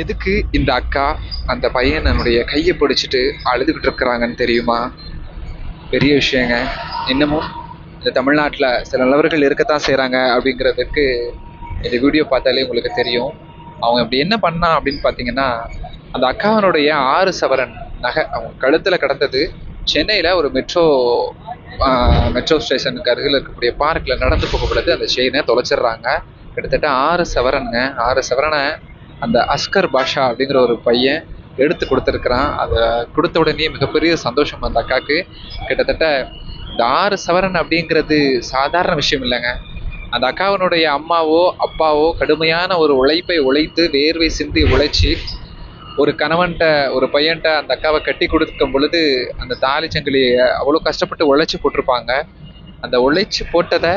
எதுக்கு இந்த அக்கா அந்த பையனுடைய கையை பிடிச்சிட்டு அழுதுகிட்டு இருக்கிறாங்கன்னு தெரியுமா? பெரிய விஷயங்க. இன்னமும் இந்த தமிழ்நாட்டில் சில நல்லவர்கள் இருக்கத்தான் செய்கிறாங்க அப்படிங்கிறதுக்கு இந்த வீடியோ பார்த்தாலே உங்களுக்கு தெரியும். அவங்க இப்படி என்ன பண்ணா அப்படின்னு பார்த்தீங்கன்னா அந்த அக்காவனுடைய ஆறு சவரன் நகை அவங்க கழுத்தில் கிடந்தது சென்னையில் ஒரு மெட்ரோ மெட்ரோ ஸ்டேஷனுக்கு அருகில் இருக்கக்கூடிய பார்க்கில் நடந்து போக பொழுது அந்த செயினை தொலைச்சிடுறாங்க. கிட்டத்தட்ட ஆறு சவரனுங்க. ஆறு சவரனை அந்த அஸ்கர் பாஷா அப்படிங்கிற ஒரு பையன் எடுத்து கொடுத்துருக்குறான். அதை கொடுத்த உடனே மிகப்பெரிய சந்தோஷம் அந்த அக்காவுக்கு கிட்டத்தட்ட இந்த ஆறு சவரன் அப்படிங்கிறது சாதாரண விஷயம் இல்லைங்க. அந்த அக்காவினுடைய அம்மாவோ அப்பாவோ கடுமையான ஒரு உழைப்பை உழைத்து வேர்வை சிந்தி உழைச்சி ஒரு கணவன்கிட்ட ஒரு பையன்கிட்ட அந்த அக்காவை கட்டி கொடுக்கும் பொழுது அந்த தாலி சங்கிலியை அவ்வளோ கஷ்டப்பட்டு உழைச்சி போட்டிருப்பாங்க. அந்த உழைச்சி போட்டதை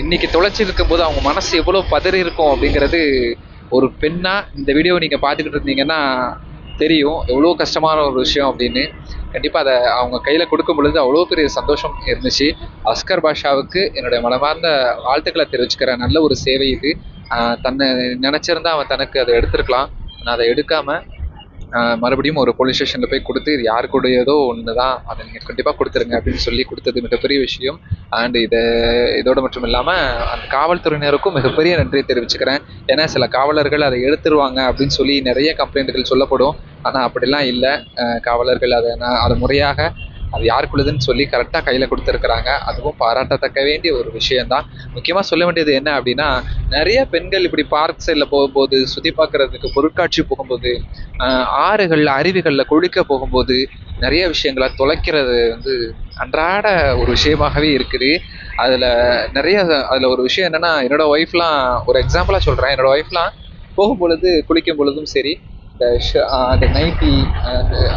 இன்னைக்கு தொலைச்சி இருக்கும்போது அவங்க மனசு எவ்வளோ பதறி இருக்கும் அப்படிங்கிறது ஒரு பெண்ணாக இந்த வீடியோ நீங்கள் பார்த்துக்கிட்டு இருந்தீங்கன்னா தெரியும் எவ்வளோ கஷ்டமான ஒரு விஷயம் அப்படின்னு. கண்டிப்பாக அதை அவங்க கையில் கொடுக்கும் பொழுது அவ்வளோ பெரிய சந்தோஷம் இருந்துச்சு. அஸ்கர் பாஷாவுக்கு என்னுடைய மனமார்ந்த வாழ்த்துக்களை தெரிவிச்சுக்கிற நல்ல ஒரு சேவை இது. தன்னை நினச்சிருந்தா அவன் தனக்கு அதை எடுத்திருக்கலாம். ஆனால் அதை எடுக்காமல் மறுபடியும் ஒரு போலீஸ் ஸ்டேஷனில் போய் கொடுத்து இது யாருக்குடையதோ ஒன்று தான் அதை நீங்கள் கண்டிப்பாக கொடுத்துருங்க அப்படின்னு சொல்லி கொடுத்தது மிகப்பெரிய விஷயம். அண்ட் இதை இதோடு மட்டும் இல்லாமல் அந்த காவல்துறையினருக்கும் மிகப்பெரிய நன்றியை தெரிவிச்சுக்கிறேன். ஏன்னா சில காவலர்கள் அதை எடுத்துருவாங்க அப்படின்னு சொல்லி நிறைய கம்ப்ளைண்ட்டுகள் சொல்லப்படும். ஆனால் அப்படிலாம் இல்லை. காவலர்கள் அதை நான் அதை முறையாக அது யாருக்குள்ளதுன்னு சொல்லி கரெக்டாக கையில் கொடுத்துருக்குறாங்க. அதுவும் பாராட்டத்தக்க வேண்டிய ஒரு விஷயம்தான். முக்கியமாக சொல்ல வேண்டியது என்ன அப்படின்னா நிறைய பெண்கள் இப்படி பார்க் சைடில் போகும்போது சுற்றி பார்க்குறதுக்கு பொருட்காட்சி போகும்போது ஆறுகளில் அருவிகளில் குளிக்க போகும்போது நிறைய விஷயங்களை தொலைக்கிறது வந்து அன்றாட ஒரு விஷயமாகவே இருக்குது. அதில் நிறைய அதில் ஒரு விஷயம் என்னென்னா என்னோடய ஒய்ஃப்லாம் ஒரு எக்ஸாம்பிளாக சொல்கிறேன் என்னோடய ஒய்ஃப்லாம் போகும் பொழுது குளிக்கும் பொழுதும் சரி இந்த ஷ- அந்த நைட்டி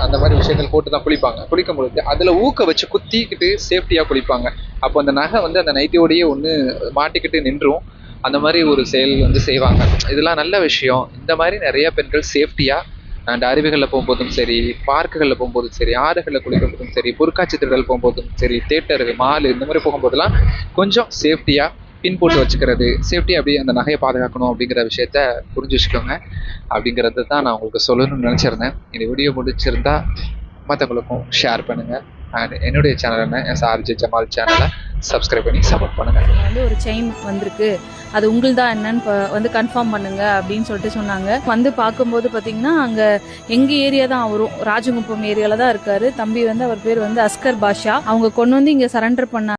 அந்த மாதிரி விஷயங்கள் போட்டு தான் குளிப்பாங்க. குளிக்கும் பொழுது அதில் ஊக்க வச்சு குத்திக்கிட்டு சேஃப்டியாக குளிப்பாங்க. அப்போ அந்த நகை வந்து அந்த நைட்டியோடையே ஒன்று மாட்டிக்கிட்டு நின்றும். அந்த மாதிரி ஒரு செயல் வந்து செய்வாங்க. இதெல்லாம் நல்ல விஷயம். இந்த மாதிரி நிறைய பெண்கள் சேஃப்டியாக அண்ட் அருவிகளில் போகும்போதும் சரி பார்க்குகளில் போகும்போதும் சரி ஆறுகளில் குளிக்கும் போதும் சரி பொருட்காட்சி திடல் போகும்போதும் சரி தேட்டரு மால் இந்த மாதிரி போகும்போதெல்லாம் கொஞ்சம் சேஃப்டியாக பின் போட்டு வச்சுக்கிறது சேஃப்டி அப்படியே அந்த நகையை பாதுகாக்கணும் அப்படிங்கிற விஷயத்த புரிஞ்சு வச்சுக்கோங்க அப்படிங்கிறது தான் நான் உங்களுக்கு சொல்லணும்னு நினச்சிருந்தேன். இந்த வீடியோ முடிச்சிருந்தா மற்றவங்களுக்கும் ஷேர் பண்ணுங்கள் அண்ட் என்னுடைய சேனல் என்ன? எஸ் ஆர்ஜே ஜமால் சேனலை சப்ஸ்கிரைப் பண்ணி சப்போர்ட் பண்ணுங்கள் வந்து ஒரு செயின் வந்திருக்கு. அது உங்களுதா என்னன்னு ப- வந்து கன்ஃபார்ம் பண்ணுங்க அப்படின்னு சொல்லிட்டு சொன்னாங்க. வந்து பார்க்கும்போது பார்த்தீங்கன்னா அங்கே எங்கள் ஏரியா தான் அவரும் ராஜகுப்பம் ஏரியாவில் தான் இருக்காரு. தம்பி வந்து அவர் பேர் வந்து அஸ்கர் பாஷா. அவங்க கொண்டு வந்து இங்கே சரண்டர் பண்ணாங்க.